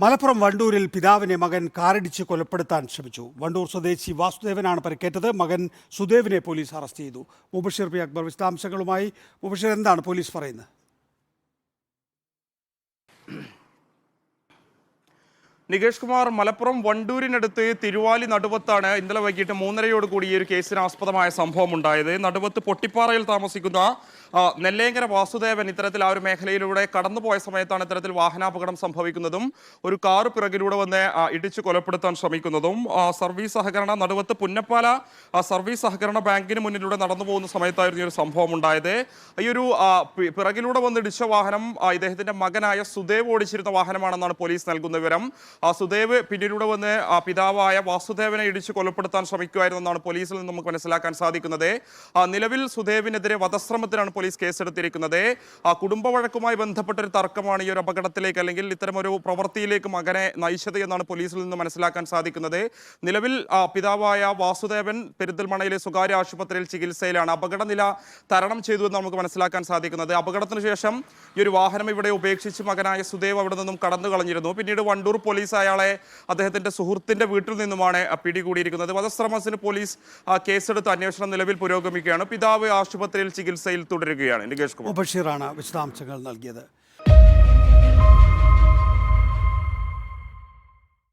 മലപ്പുറം വണ്ടൂരിൽ പിതാവിനെ മകൻ കാറിടിച്ച് കൊലപ്പെടുത്താൻ ശ്രമിച്ചു. വണ്ടൂർ സ്വദേശി വാസുദേവനാണ് പരിക്കേറ്റത്. മകൻ സുദേവിനെ പോലീസ് അറസ്റ്റ് ചെയ്തു. മുബഷീർ പി അക്ബർ വിശദാംശങ്ങളുമായി. മുബഷീർ എന്താണ് പോലീസ് പറയുന്നത്? നികേഷ് കുമാർ മലപ്പുറം വണ്ടൂരിനടുത്ത് തിരുവാലി നടുവത്താണ് ഇന്നലെ വൈകിട്ട് മൂന്നരയോട് കൂടി ഈ ഒരു കേസിന് ആസ്പദമായ സംഭവം ഉണ്ടായത്. നടുവത്ത് പൊട്ടിപ്പാറയിൽ താമസിക്കുന്ന നെല്ലേങ്കര വാസുദേവൻ ഇത്തരത്തിൽ ആ ഒരു മേഖലയിലൂടെ കടന്നുപോയ സമയത്താണ് ഇത്തരത്തിൽ വാഹനാപകടം സംഭവിക്കുന്നതും ഒരു കാറ് പിറകിലൂടെ വന്ന് ഇടിച്ചു കൊലപ്പെടുത്താൻ ശ്രമിക്കുന്നതും സർവീസ് സഹകരണ നടുവത്ത് പുന്നപ്പാല സർവീസ് സഹകരണ ബാങ്കിന് മുന്നിലൂടെ നടന്നു പോകുന്ന സമയത്തായിരുന്നു ഈ ഒരു സംഭവം ഉണ്ടായത്. ഈ ഒരു പിറകിലൂടെ വന്ന് ഇടിച്ച വാഹനം ഇദ്ദേഹത്തിന്റെ മകനായ സുദേവ് ഓടിച്ചിരുന്ന വാഹനമാണെന്നാണ് പോലീസ് നൽകുന്ന വിവരം. ആ സുദേവ് വന്ന് ആ പിതാവായ വാസുദേവനെ ഇടിച്ച് കൊലപ്പെടുത്താൻ ശ്രമിക്കുമായിരുന്നെന്നാണ് പോലീസിൽ നിന്ന് നമുക്ക് മനസ്സിലാക്കാൻ സാധിക്കുന്നത്. നിലവിൽ സുദേവിനെതിരെ വധശ്രമത്തിനാണ് പോലീസ് കേസെടുത്തിരിക്കുന്നത്. ആ കുടുംബ വഴക്കുമായി ബന്ധപ്പെട്ട ഒരു തർക്കമാണ് ഈ ഒരു അപകടത്തിലേക്ക് അല്ലെങ്കിൽ ഇത്തരമൊരു പ്രവൃത്തിയിലേക്ക് മകനെ നയിച്ചത് എന്നാണ് പോലീസിൽ നിന്ന് മനസ്സിലാക്കാൻ സാധിക്കുന്നത്. നിലവിൽ പിതാവായ വാസുദേവൻ പെരിന്തൽമണയിലെ സ്വകാര്യ ആശുപത്രിയിൽ ചികിത്സയിലാണ്. അപകടനില തരണം ചെയ്തു എന്ന് നമുക്ക് മനസ്സിലാക്കാൻ സാധിക്കുന്നത്. അപകടത്തിന് ശേഷം ഈ ഒരു വാഹനം ഇവിടെ ഉപേക്ഷിച്ച് മകനായ സുദേവ് അവിടെ നിന്നും കടന്നു കളഞ്ഞിരുന്നു പിന്നീട് വണ്ടൂർ പോലീസ് അയാളെ അദ്ദേഹത്തിന്റെ സുഹൃത്തിന്റെ വീട്ടിൽ നിന്നുമാണ് പിടികൂടിയിരിക്കുന്നത്. വധശ്രമത്തിന് പോലീസ് കേസെടുത്ത് അന്വേഷണം നിലവിൽ പുരോഗമിക്കുകയാണ്. പിതാവ് ആശുപത്രിയിൽ ചികിത്സയിൽ തുടരുകയാണ്. നികേഷ് കുമാർ. ബഷീറാണ് വിശദാംശങ്ങൾ നൽകിയത്.